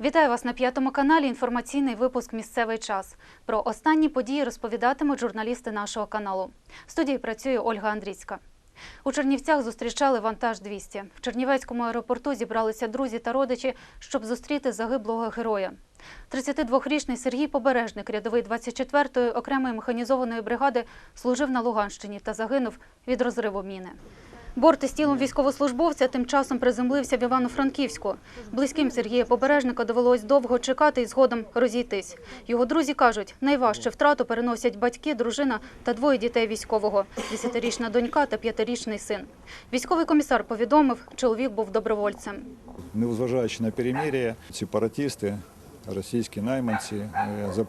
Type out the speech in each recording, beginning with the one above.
Вітаю вас на п'ятому каналі. Інформаційний випуск Місцевий час. Про останні події розповідатимуть журналісти нашого каналу. В студії працює Ольга Андрійська. У Чернівцях зустрічали вантаж 200. В Чернівецькому аеропорту зібралися друзі та родичі, щоб зустріти загиблого героя. 32-річний Сергій Побережник, рядовий 24-ї окремої механізованої бригади, служив на Луганщині та загинув від розриву міни. Борт із тілом військовослужбовця тим часом приземлився в Івано-Франківську. Близьким Сергія Побережника довелось довго чекати і згодом розійтись. Його друзі кажуть, найважче втрату переносять батьки, дружина та двоє дітей військового – 10-річна донька та 5-річний син. Військовий комісар повідомив, чоловік був добровольцем. Незважаючи на перемир'я, сепаратисти, російські найманці е,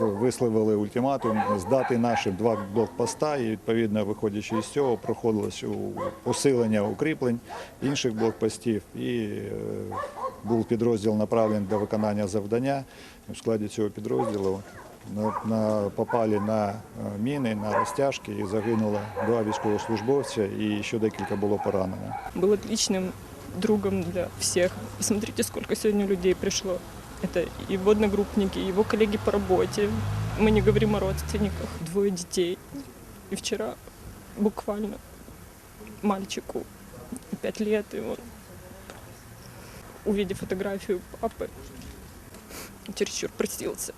висловили ультиматум здати наші два блокпоста і відповідно виходячи із цього проходилось посилення укріплень інших блокпостів і е, був підрозділ направлений до виконання завдання. В складі цього підрозділу на, попали на е, міни, на розтяжки і загинуло два військовослужбовця і ще декілька було поранено. был отличным другом для всех. Посмотрите, сколько сегодня людей пришло. Это его одногруппники, его коллеги по работе. Мы не говорим о родственниках. Двое детей. И вчера буквально мальчику пять лет, и он, увидев фотографию папы, чересчур просился.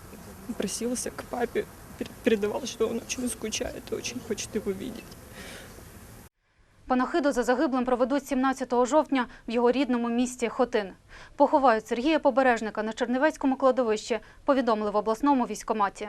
Просился к папе, пер- передавал, что он очень скучает и очень хочет его видеть. Панахиду за загиблим проведуть 17 жовтня в його рідному місті Хотин. Поховають Сергія Побережника на Чернівецькому кладовищі, повідомили в обласному військкоматі.